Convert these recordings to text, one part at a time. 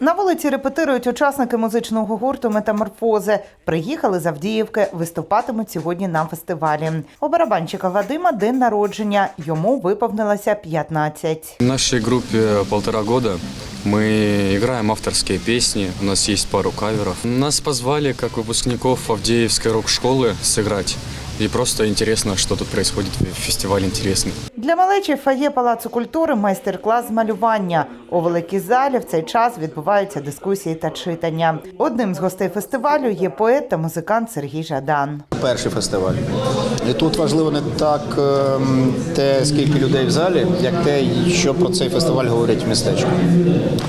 На вулиці репетирують учасники музичного гурту Метаморфози. Приїхали з Авдіївки, виступатимуть сьогодні на фестивалі. У барабанщика Вадима день народження. Йому виповнилося 15. В нашей группе полтора года. Мы играем авторские песни, у нас есть пару каверов. Нас позвали как выпускников Авдеевской рок-школы сыграть. И просто интересно, что тут происходит, фестиваль интересный. Для малечі в фоє Палацу культури майстер-клас з малювання. У великій залі в цей час відбуваються дискусії та читання. Одним з гостей фестивалю є поет та музикант Сергій Жадан. перший фестиваль. І тут важливо не так ем, те, скільки людей в залі, як те, що про цей фестиваль говорять в містечку.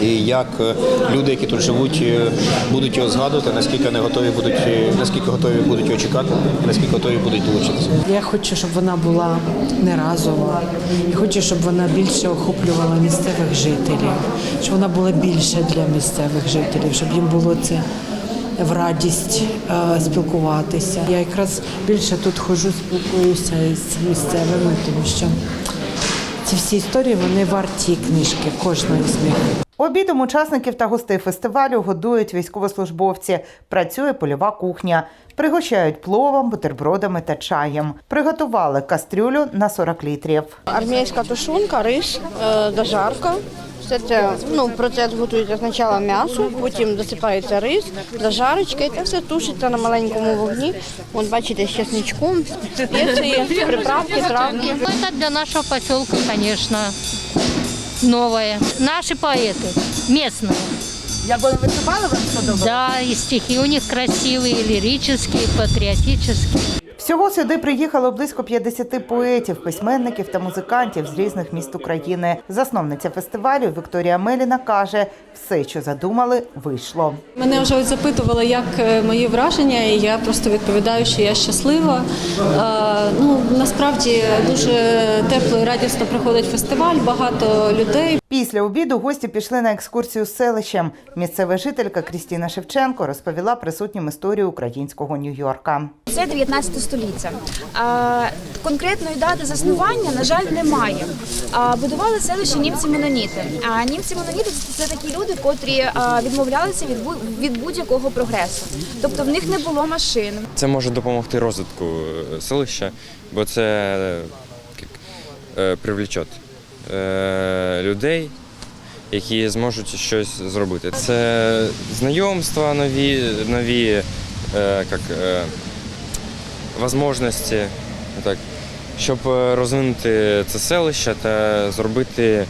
І як е, люди, які тут живуть, е, будуть його згадувати, наскільки вони готові будуть, е, наскільки готові будуть його чекати, наскільки готові будуть долучитися. Я хочу, щоб вона була не разова. Я хочу, щоб вона більше охоплювала місцевих жителів, щоб вона була більше для місцевих жителів, щоб їм було це в радість е, спілкуватися. Я якраз більше тут ходжу, спілкуюся з місцевими, тому що ці всі історії вони варті книжки, кожної з них. Обідом учасників та гостей фестивалю годують військовослужбовці. Працює польова кухня. Пригощають пловом, бутербродами та чаєм. Приготували кастрюлю на 40 літрів. Армійська тушонка, рис, е, дожарка. Все це ну, процес готується спочатку м'ясо, потім досипається рис, дожарочка, і це все тушиться на маленькому вогні. Вон бачите, з чесничком, спеції, приправки, травки. Ну, Это для нашего поселка, конечно, новое. Наши поэты, местные. Як вони виступали, вам сподобалося? Да, и стихи у них красивые, лирические, патриотические. Всього сюди приїхало близько 50 поетів, письменників та музикантів з різних міст України. Засновниця фестивалю Вікторія Меліна каже, все, що задумали, вийшло. Мене вже запитували, як е, мої враження, і я просто відповідаю, що я щаслива. Е, Ну насправді дуже тепло і радісно проходить фестиваль, багато людей. Після обіду гості пішли на екскурсію з селищем. Місцева жителька Крістіна Шевченко розповіла присутнім історію українського Нью-Йорка. Це 19 століття. Конкретної дати заснування, на жаль, немає. Будували селище німці-меноніти. А німці-меноніти це, такі люди, котрі відмовлялися від, будь-якого прогресу. Тобто в них не було машин, Це може допомогти розвитку е, селища, бо це е, е, привлече е, людей, які зможуть щось зробити. Це знайомства нові, нові як, можливості, так, щоб е, розвинути це селище та зробити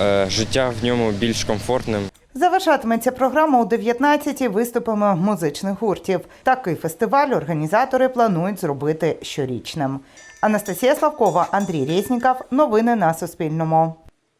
е, життя в ньому більш комфортним. Завершатиметься програма у 19-ті виступами музичних гуртів. Такий фестиваль організатори планують зробити щорічним. Анастасія Славкова, Андрій Резніков. Новини на Суспільному.